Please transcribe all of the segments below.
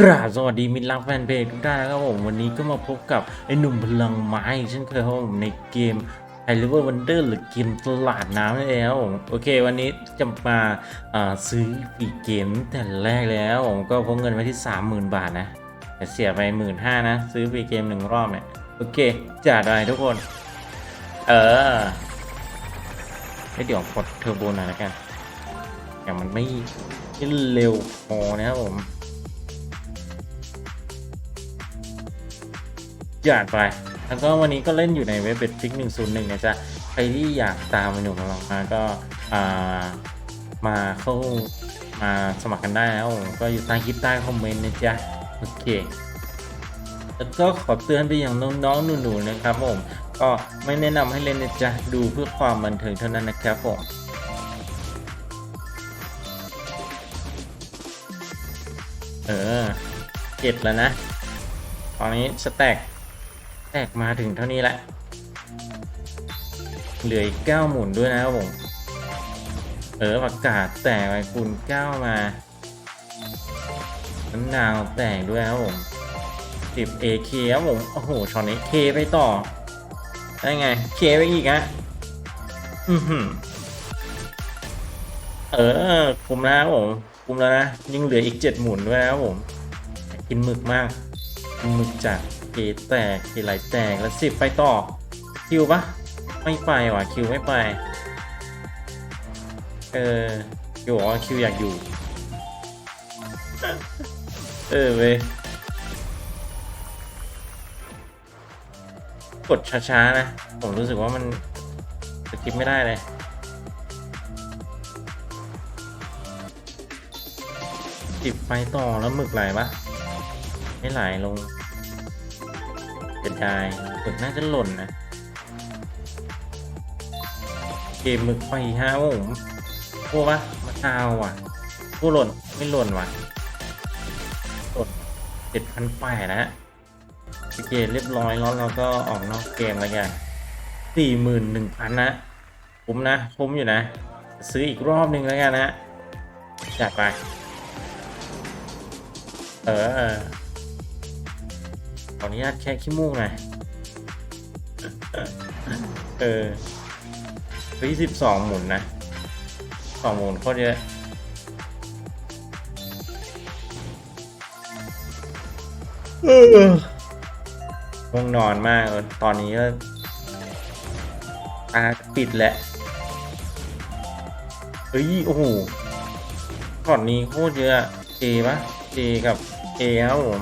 กราบสวัสดีมิตรรักแฟนเพจทุกท่านนะครับผมวันนี้ก็มาพบกับไอ้หนุ่มพลังไม้เช่นเคยครับผมในเกมไฮเลเวอร์วันเดอร์หรือเกมตลาดน้ำนั่นเองครับผมโอเค วันนี้จะมาซื้อปีเกมแต่แรกแล้วผมก็พกเงินไว้ที่ 30,000 บาทนะแต่เสียไปหมื่นห้านะ ซื้อปีเกมหนึ่งรอบเนี่ยโอเคจัดไรทุกคน เออเดี๋ยวกดเทอร์โบหน่อยแล้วกันอย่มันไม่ไม่เร็วพอนะครับผม หยาดไป แล้วก็วันนี้ก็เล่นอยู่ในเว็บเบ็ดฟิกหนึ่งศูนย์หนึ่งนะจ๊ะ ใครที่อยากตามมาหนุ่มกำลังมาก็มาเข้ามาสมัครกันได้นะผมก็อยู่ใต้คลิปใต้คอมเมนต์นะจ๊ะ โอเค แล้วก็ขอเตือนไปอย่างน้องๆหนูๆนะครับผม ก็ไม่แนะนำให้เล่นนะจ๊ะ ดูเพื่อความบันเทิงเท่านั้นนะครับผมเออเก็บแล้วนะ ตอนนี้สแต็ก แตกมาถึงเท่านี้แหละ เหลืออีกเก้าหมุนด้วยนะครับผม เออประกาศแตกไปคูณเก้ามาน้ำนาวแตกด้วยครับผมสิบ AK ครับผม โอ้โหช็อตนี้ K ไปต่อ ได้ไง K ไปอีกฮะ อือหือเออ คุมแล้วครับผมคุมแล้วนะ ยังเหลืออีกเจ็ดหมุนด้วยครับผม กินหมึกมาก กินหมึกจา กเกแตกเกไหลแตกแล้วสิบไปต่อคิวปะไม่ไปว่ะคิวไม่ไป เออคิวบอกว่าคิวอยากอยู่ เออเว้ยกดช้าๆนะ ผมรู้สึกว่ามันสกิปไม่ได้เลยจิบไปต่อแล้วหมึกไหลปะไม่ไหลลง เสียดายหมึกน่าจะหล่นนะ เกมหมึกไปฮะผมพวกวะมาทาวว่ะพวกหล่นไม่หล่นว่ะหล่นเจ็ดพันแปดนะฮะโอเคเรียบร้อยแล้วเราก็ออกนอกเกมแล้วกันสี่หมื่นหนึ่งพันนะคุ้มนะคุ้มอยู่นะ ซื้ออีกรอบหนึ่งแล้วกันนะจัดไป เออ ขออนุญาตแค่ขี้มูกหน่อยเออเฮ้ยสิบสองหมุนนะสองหมุนโคตรเยอะเออง่วงนอนมาก ตอนนี้ก็ตาปิดแหล้วเฮ้ย โอ้โหก่อนนี้โคตรเยอะเจปะเจกับเอครับผม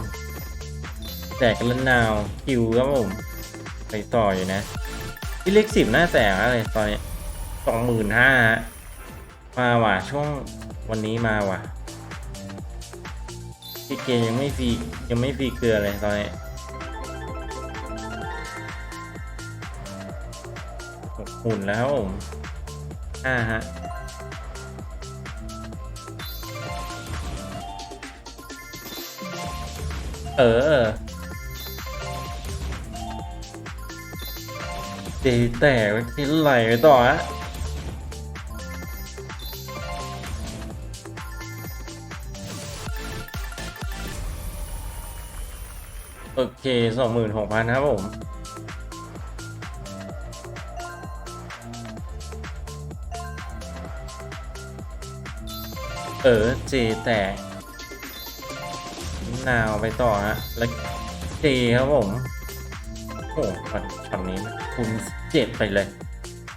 แตกกันนาวคิวครับผมไปต่ออยู่นะที่เลขสิบหน้าแตกอะไรตอนนี้สองหมื่นห้ามาว่ะช่วงวันนี้มาว่ะพี่เกยังไม่ฟรียังไม่ฟรีเกลือเลยตอนนี้หุ่นแล้วผมห้าฮะเออ เจแตกไปที่ไหลไปต่อฮะโอเคสองหมื่นหกพันครับผมเออเจแตกนาวไปต่อฮะแล้วเจครับผม หช็อตช็อตนี้คูณเจ็ดไปเลย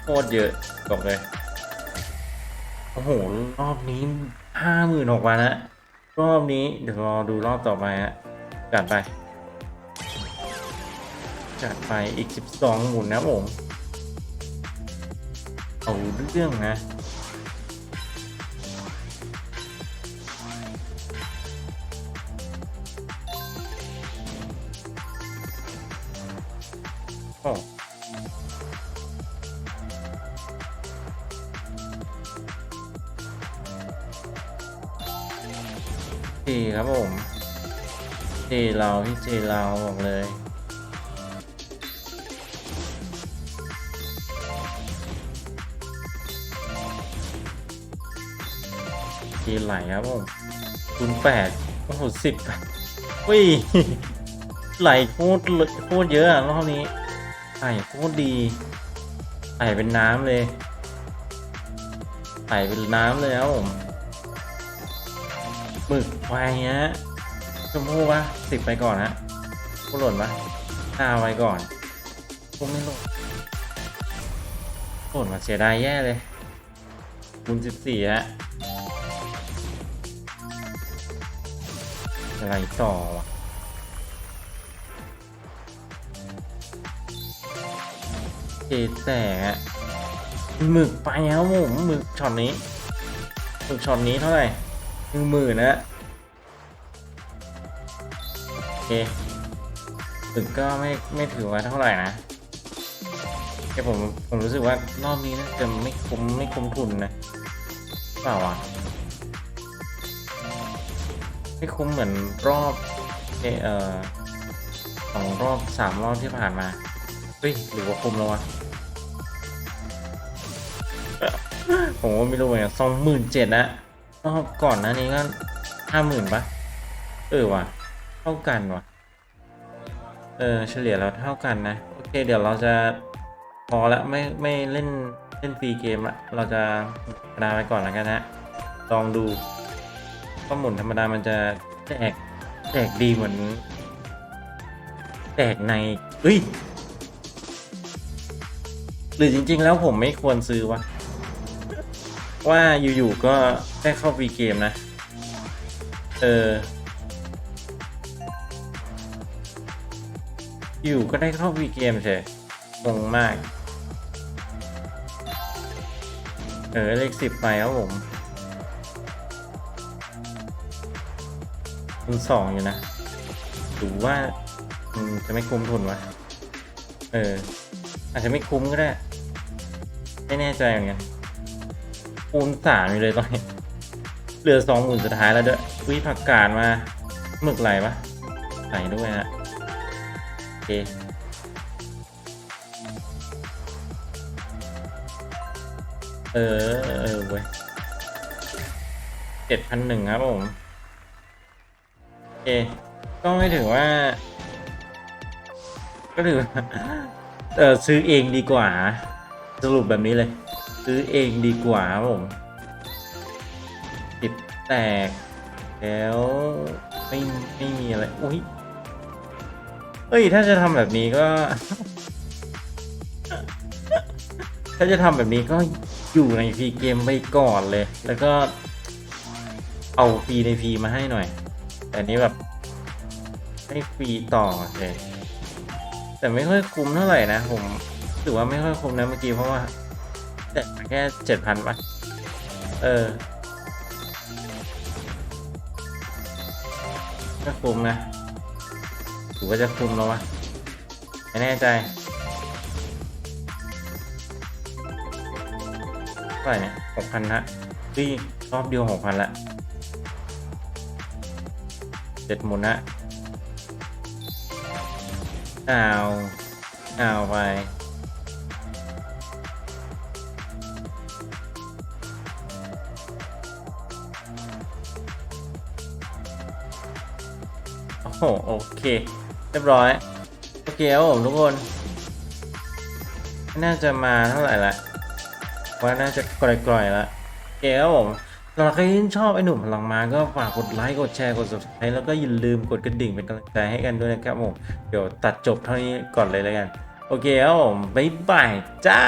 โคตรเยอะบอกเลย โอ้โห รอบนี้ห้าหมื่นหกพันฮะรอบนี้เดี๋ยวรอดูรอบต่อไปฮะจัดไป จัดไปอีกสิบสองหมุนนะผม เอาเรื่องนะ โอ้เจครับผมเจเราพี่เจเราบอกเลยเจไหลครับผมคูณแปดโอ้โหสิบอุ้ยไหลโคตรเลยโคตรเยอะอะรอบนี้ ไหลโคตรดีไหลเป็นน้ำเลยไหลเป็นน้ำเลยครับผมหมึกไฟฮะชมพู่ปะสิบไปก่อนฮะผู้หล่นปะห้าไว้ก่อนพวกไม่หล่นหล่นมาเสียดายแย่เลยคูณสิบสี่ฮะอะไรต่อวะ จแต่หมึกไปแล้วผมหมึกช็อตนี้หมึกช็อตนี้เท่าไหร่หนึ่งหมื่นนะโอเคหมึกก็ไม่ไม่ถือว่าเท่าไหร่นะแต่ผมผมรู้สึกว่ารอบนี้น่าจะไม่คุ้มไม่คุ้มทุนนะเปล่าวะไม่คุ้มเหมือนรอบเอเออสองรอบสามรอบที่ผ่านมาเฮ้ยหรือว่าคุมแล้ววะ ผมว่าไม่รู้เหมือนกันสองหมื่นเจ็ดนะรอบก่อนนะนี้ก็ห้าหมื่นปะเออว่ะ เท่ากันว่ะ เออเฉลี่ยแล้วเท่ากันนะ โอเคเดี๋ยวเราจะพอละไม่ไม่เล่นเล่นฟรีเกมละเราจะธรรมดาไปก่อนแล้วกันนะลองดูข้อหมุนธรรมดามันจะแตกแตกดีเหมือน แตกในเฮ้ยหรือจริง ๆ แล้วผมไม่ควรซื้อวะ ว่าอยู่ๆก็ได้เข้าฟรีเกมนะ เออ อยู่ก็ได้เข้าฟรีเกมเฉยงงมาก เออ เลขสิบไปครับผมคูณสองอยู่นะหรือว่าจะไม่คุ้มทุนวะ เออ อาจจะไม่คุ้มก็ได้ ไม่แน่ใจเหมือนกัน คูณสามอยู่เลยตอนนี้ เหลือสองหมื่นสุดท้ายแล้วด้วยวิผักกาดมาหมึกไหลปะไหลด้วยฮะโอเคเออ เออเว้ยเจ็ดพันหนึ่งครับผมโอเค ก็ไม่ถือว่า ก็ถือเออซื้อเองดีกว่า สรุปแบบนี้เลย ซื้อเองดีกว่าผมติดแตก แล้วไม่ไม่มีอะไร อุ้ยเอ้ย ถ้าจะทำแบบนี้ก็ ถ้าจะทำแบบนี้ก็อยู่ในฟรีเกมไปก่อนเลย แล้วก็ เอาฟรีในฟรีมาให้หน่อย แต่นนี้แบบ ให้ฟรีต่อเลยแต่ไม่ค่อยคุ้มเท่าไหร่นะ ผมถือว่าไม่ค่อยคุ้มนะเมื่อกี้เพราะว่า แต่แค่เจ็ดพันปะเออก็คุ้มนะถือว่าจะคุมแล้ววะไม่แน่ใจเท่าไหร่เนี่ยหกพันฮะพี่รอบเดียวหกพันละเจ็ดหมุนนะอ้าวอ้าวไป โหโอเค เรียบร้อย โอเคครับผมทุกคน น่าจะมาเท่าไหร่ละว่าน่าจะกร่อยๆละโอเคครับผมสำหรับใครที่ชอบไอ้หนุ่มพลังมาก็ฝากกดไลค์กดแชร์กด subscribe แล้วก็อย่าลืมกดกระดิ่งเป็นกำลังใจให้กันด้วยนะครับผมเดี๋ยวตัดจบเท่านี้ก่อนเลยแล้วกัน โอเคครับผมบ๊ายบายจ้า